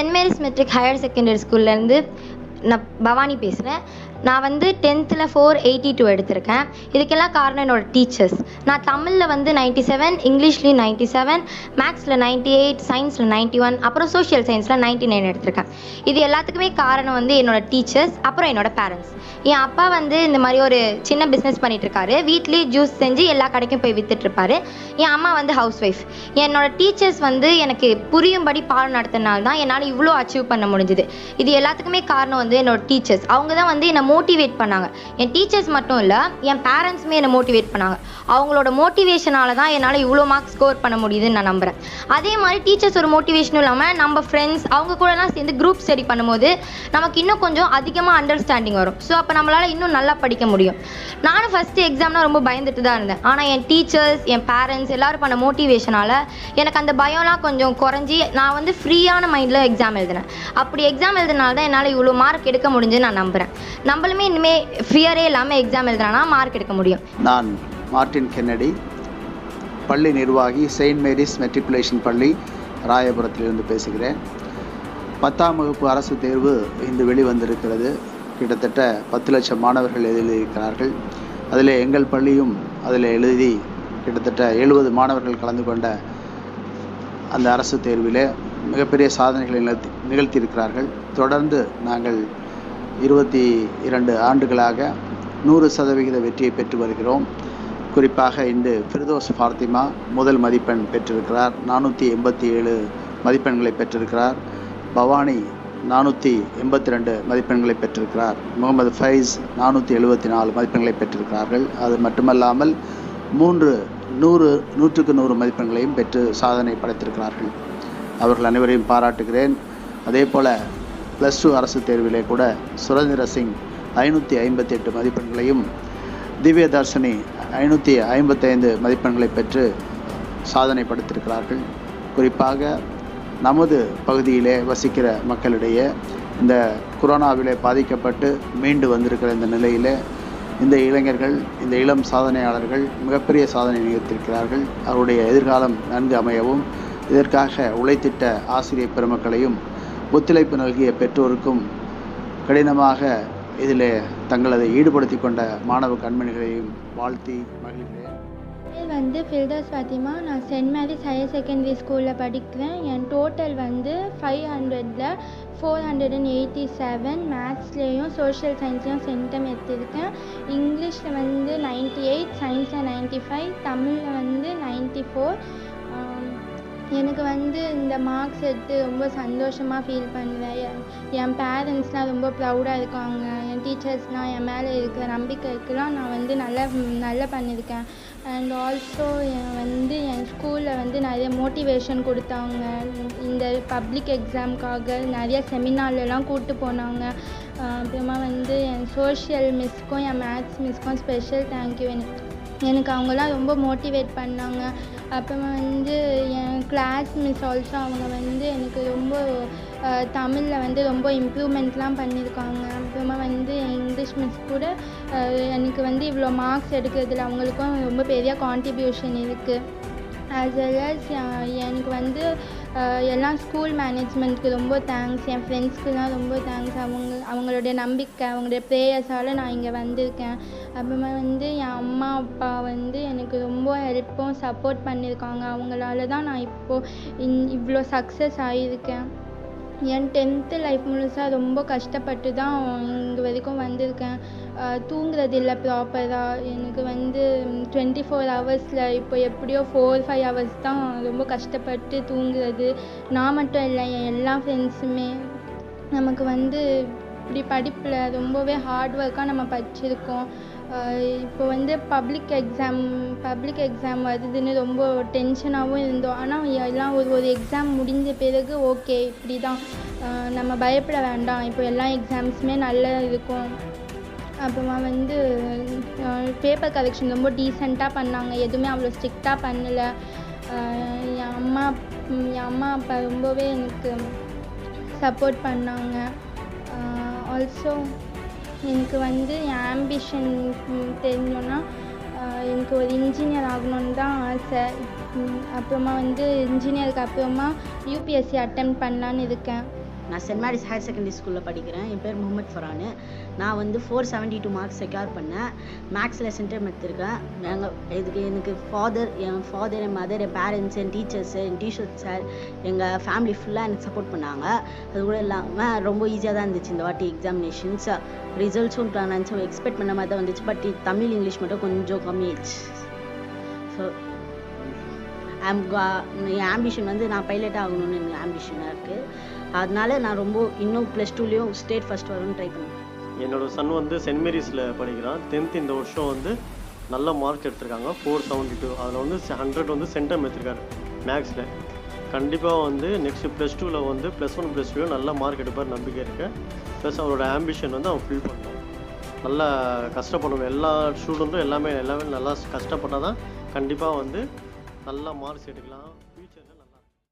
Send Mary's matric higher secondary ஸ்கூல்லேருந்து நான் பவானி பேசுகிறேன் நான் வந்து டென்த்தில் ஃபோர் எயிட்டி டூ எடுத்திருக்கேன். இதுக்கெல்லாம் காரணம் என்னோடய டீச்சர்ஸ் நான் தமிழில் வந்து நைன்ட்டி செவன் இங்கிலீஷ்லேயும் நைன்ட்டி செவன் மேக்ஸில் நைன்ட்டி எயிட் சயின்ஸில் நைன்ட்டி ஒன் அப்புறம் சோஷியல் சயின்ஸில் நைன்ட்டி நைன் எடுத்திருக்கேன். இது எல்லாத்துக்குமே காரணம் வந்து என்னோடய டீச்சர்ஸ் அப்புறம் என்னோட பேரண்ட்ஸ் என் அப்பா வந்து இந்த மாதிரி ஒரு சின்ன பிஸ்னஸ் பண்ணிகிட்ருக்காரு வீட்லேயே ஜூஸ் செஞ்சு எல்லா கடைக்கும் போய் விற்றுட்ருப்பாரு என் அம்மா வந்து ஹவுஸ் ஒய்ஃப் என்னோடய டீச்சர்ஸ் வந்து எனக்கு புரியும்படி பாடம் நடத்தினால்தான் என்னால் இவ்வளோ அச்சீவ் பண்ண முடிஞ்சுது. இது எல்லாத்துக்குமே காரணம் வந்து என்னோடய டீச்சர்ஸ் அவங்க தான் வந்து என்னை மோட்டிவேட் பண்ணாங்க. என் டீச்சர்ஸ் மட்டும் இல்லை என் பேரண்ட்ஸுமே என்னை மோட்டிவேட் பண்ணாங்க. அவங்களோட மோட்டிவேஷனால தான் என்னால் இவ்வளோ மார்க் ஸ்கோர் பண்ண முடியுதுன்னு நான் நம்புகிறேன் அதே மாதிரி டீச்சர்ஸ் ஒரு மோட்டிவேஷனும் இல்லாமல் நம்ம ஃப்ரெண்ட்ஸ் அவங்க கூடலாம் சேர்ந்து குரூப் ஸ்டடி பண்ணும்போது நமக்கு இன்னும் கொஞ்சம் அதிகமாக அண்டர்ஸ்டாண்டிங் வரும். ஸோ அப்போ நம்மளால் இன்னும் நல்லா படிக்க முடியும். நானும் ஃபஸ்ட்டு எக்ஸாம்னால் ரொம்ப பயந்துட்டு தான் இருந்தேன். ஆனால் என் டீச்சர்ஸ் என் பேரண்ட்ஸ் எல்லோரும் பண்ண மோட்டிவேஷனால் எனக்கு அந்த பயம்லாம் கொஞ்சம் குறைஞ்சி நான் வந்து ஃப்ரீயான மைண்டில் எக்ஸாம் எழுதினேன். அப்படி எக்ஸாம் எழுதினால தான் என்னால் இவ்வளோ மார்க் எடுக்க முடிஞ்சுன்னு நான் நம்புகிறேன் நம்மளுமே இனிமேல் ஃபியரே இல்லாமல் எக்ஸாம் எழுதுறானா மார்க் எடுக்க முடியும். நான் மார்ட்டின் கென்னடி பள்ளி நிர்வாகி செயின்ட் மேரிஸ் மெட்ரிகுலேஷன் பள்ளி ராயபுரத்திலிருந்து பேசுகிறேன். பத்தாம் வகுப்பு அரசு தேர்வு இன்று வெளிவந்திருக்கிறது. கிட்டத்தட்ட பத்து லட்சம் மாணவர்கள் எழுதியிருக்கிறார்கள். அதில் எங்கள் பள்ளியும் அதில் எழுதி கிட்டத்தட்ட எழுபது மாணவர்கள் கலந்து கொண்ட அந்த அரசு தேர்விலே மிகப்பெரிய சாதனைகளை நிகழ்த்தி நிகழ்த்தியிருக்கிறார்கள். தொடர்ந்து நாங்கள் இருபத்தி இரண்டு ஆண்டுகளாக நூறு சதவிகித வெற்றியை பெற்று வருகிறோம். குறிப்பாக இன்று ஃபிர்தோஸ் ஃபாத்திமா முதல் மதிப்பெண் பெற்றிருக்கிறார். நானூற்றி எண்பத்தி ஏழு மதிப்பெண்களை பெற்றிருக்கிறார். பவானி நானூற்றி எண்பத்தி ரெண்டு மதிப்பெண்களை பெற்றிருக்கிறார். முகமது ஃபைஸ் நானூற்றி எழுபத்தி நாலு மதிப்பெண்களை பெற்றிருக்கிறார்கள். அது மட்டுமல்லாமல் மூன்று நூறு நூற்றுக்கு நூறு மதிப்பெண்களையும் பெற்று சாதனை படைத்திருக்கிறார்கள். அவர்கள் அனைவரையும் பாராட்டுகிறேன். அதே போல் ப்ளஸ் டூ அரசு தேர்விலே கூட சுரேந்திர சிங் ஐநூற்றி ஐம்பத்தி எட்டு மதிப்பெண்களையும் திவ்ய தர்ஷினி ஐநூற்றி ஐம்பத்தைந்து மதிப்பெண்களை பெற்று சாதனை படுத்திருக்கிறார்கள் குறிப்பாக நமது பகுதியிலே வசிக்கிற மக்களிடையே இந்த கொரோனாவிலே பாதிக்கப்பட்டு மீண்டு வந்திருக்கிற இந்த நிலையிலே இந்த இளைஞர்கள் இந்த இளம் சாதனையாளர்கள் மிகப்பெரிய சாதனை நிகழ்த்திருக்கிறார்கள் அவருடைய எதிர்காலம் நன்கு அமையவும் இதற்காக உழைத்திட்ட ஆசிரியர் பெருமக்களையும் ஒத்துழைப்பு நல்கிய பெற்றோருக்கும் கடினமாக இதில் தங்களது ஈடுபடுத்தி கொண்ட மாணவ கண்மணிகளையும் வாழ்த்தி மகிழ்கிறேன். வந்து ஃபில்டர்ஸ் ஃபாத்திமா நான் சென்ட் மேரிஸ் ஹையர் செகண்டரி ஸ்கூலில் படிக்கிறேன். என் டோட்டல் வந்து ஃபைவ் ஹண்ட்ரடில் four hundred and eighty seven மேத்ஸ்லேயும் social சயின்ஸ்லேயும் சென்டம் எடுத்திருக்கேன் இங்கிலீஷில் வந்து நைன்ட்டி எயிட் சயின்ஸில் நைன்ட்டி ஃபைவ் தமிழில் வந்து நைன்ட்டி ஃபோர் எனக்கு வந்து இந்த மார்க்ஸ் எடுத்து ரொம்ப சந்தோஷமாக ஃபீல் பண்ணுவேன். என் என் பேரண்ட்ஸ்லாம் ரொம்ப ப்ரௌடாக இருக்காங்க. என் டீச்சர்ஸ்லாம் என் மேலே இருக்கிற நம்பிக்கைக்கெலாம் நான் வந்து நல்லா நல்லா பண்ணியிருக்கேன். அண்ட் ஆல்சோ வந்து என் ஸ்கூலில் வந்து நிறைய மோட்டிவேஷன் கொடுத்தாங்க. இந்த பப்ளிக் எக்ஸாம்க்காக நிறைய செமினார்லலாம் கூப்பிட்டு போனாங்க. அப்புறமா வந்து என் சோஷியல் மிஸ்க்கும் என் மேத்ஸ் மிஸ்க்கும் ஸ்பெஷல் தேங்க்யூ எனக்கு எனக்கு அவங்களாம் ரொம்ப மோட்டிவேட் பண்ணாங்க. அப்புறமா வந்து என் கிளாஸ் மிஸ் ஆல்சோ அவங்க வந்து எனக்கு ரொம்ப தமிழில் வந்து ரொம்ப இம்ப்ரூவ்மெண்ட்லாம் பண்ணியிருக்காங்க. அப்புறமா வந்து என் இங்கிலீஷ் மிஸ் கூட எனக்கு வந்து இவ்வளோ மார்க்ஸ் எடுக்கிறதுல அவங்களுக்கும் ரொம்ப பெரிய கான்ட்ரிபியூஷன் இருக்குது ஆஸ் வெல் அஸ் எனக்கு வந்து எல்லாம் ஸ்கூல் மேனேஜ்மெண்ட்க்கு ரொம்ப தேங்க்ஸ். என் ஃப்ரெண்ட்ஸ்க்குலாம் ரொம்ப தேங்க்ஸ். அவங்க அவங்களுடைய நம்பிக்கை அவங்களுடைய ப்ரேயர்ஸால் நான் இங்கே வந்திருக்கேன். அப்புறமா வந்து என் அம்மா அப்பா வந்து எனக்கு ரொம்ப ஹெல்ப்பும் சப்போர்ட் பண்ணியிருக்காங்க. அவங்களால தான் நான் இப்போது இன் இவ்வளோ சக்ஸஸ் ஆகியிருக்கேன் என் டென்த்து லைஃப் முழுசாக ரொம்ப கஷ்டப்பட்டு தான் இங்கே வரைக்கும் வந்திருக்கேன். தூங்குறது இல்லை ப்ராப்பராக எனக்கு வந்து டுவெண்ட்டி ஃபோர் ஹவர்ஸில் இப்போ எப்படியோ ஃபோர் ஃபைவ் ஹவர்ஸ் தான் ரொம்ப கஷ்டப்பட்டு தூங்குறது. நான் மட்டும் இல்லை என் எல்லா ஃப்ரெண்ட்ஸுமே நமக்கு வந்து இப்படி படிப்பில் ரொம்பவே ஹார்ட் ஒர்க்காக நம்ம படிச்சிருக்கோம். இப்போ வந்து பப்ளிக் எக்ஸாம் பப்ளிக் எக்ஸாம் வருதுன்னு ரொம்ப டென்ஷனாகவும் இருந்தோம். ஆனால் எல்லாம் ஒரு ஒரு எக்ஸாம் முடிஞ்ச பிறகு ஓகே இப்படி தான் நம்ம பயப்பட வேண்டாம். இப்போ எல்லா எக்ஸாம்ஸுமே நல்லா இருக்கும். அப்புறமா வந்து பேப்பர் கலெக்ஷன் ரொம்ப டீசெண்டாக பண்ணாங்க. எதுவுமே அவ்வளோ ஸ்ட்ரிக்டாக பண்ணலை. என் அம்மா என் அம்மா அப்பா ரொம்பவே எனக்கு சப்போர்ட் பண்ணாங்க. ஆல்சோ எனக்கு வந்து என் ஆம்பிஷன் தெரிஞ்சோன்னா எனக்கு ஒரு இன்ஜினியர் ஆகணும்னு தான் ஆசை. அப்புறமா வந்து இன்ஜினியருக்கு அப்புறமா யூபிஎஸ்சி அட்டன் பண்ணலான்னு இருக்கேன். நான் சென்ட் மேரிஸ் ஹையர் செகண்டரி ஸ்கூலில் படிக்கிறேன். என் பேர் முகமது ஃபரானு நான் வந்து four seventy two marks secure பண்ணேன் மேக்ஸில் சென்டம் எடுத்திருக்கேன் நாங்கள் இதுக்கு எனக்கு ஃபாதர் என் ஃபாதர் என் மதர் என் பேரண்ட்ஸ் என் டீச்சர்ஸ் என் டீச்சர் சார் எங்கள் ஃபேமிலி ஃபுல்லாக எனக்கு சப்போர்ட் பண்ணாங்க. அது கூட இல்லாமல் ரொம்ப ஈஸியாக தான் இருந்துச்சு இந்த வாட்டி எக்ஸாமினேஷன்ஸ் ரிசல்ட்ஸும் நான் எக்ஸ்பெக்ட் பண்ண மாதிரி தான் வந்துச்சு. பட் தமிழ் இங்கிலீஷ் மட்டும் கொஞ்சம் கம்மியாச்சு ஸோ என் ஆம்பிஷன் வந்து நான் பைலட் ஆகணும்னு எனக்கு ஆம்பிஷனாக இருக்குது அதனால நான் ரொம்ப இன்னும் ப்ளஸ் டூலேயும் ஸ்டேட் ஃபர்ஸ்ட் வரும்னு ட்ரை பண்ணுவேன் என்னோட சன் வந்து சென்ட் மேரிஸில் படிக்கிறான். டென்த் இந்த வருஷம் வந்து நல்ல மார்க் எடுத்திருக்காங்க. ஃபோர் செவன்ட்டி டூ அதில் வந்து ஹண்ட்ரட் வந்து சென்டம் எடுத்திருக்காரு மேக்ஸில் கண்டிப்பாக வந்து நெக்ஸ்ட் ப்ளஸ் டூவில் வந்து ப்ளஸ் ஒன் ப்ளஸ் டூவில் நல்ல மார்க் எடுப்பார் நம்பிக்கை இருக்குது ப்ளஸ் அவரோட ஆம்பிஷன் வந்து அவன் ஃபில் பண்ணுவான். நல்லா கஷ்டப்படணும். எல்லா ஸ்டூடெண்ட்டும் எல்லாமே எல்லாமே நல்லா கஷ்டப்பட்டால் தான் கண்டிப்பாக வந்து நல்லா மார்க்ஸ் எடுக்கலாம்.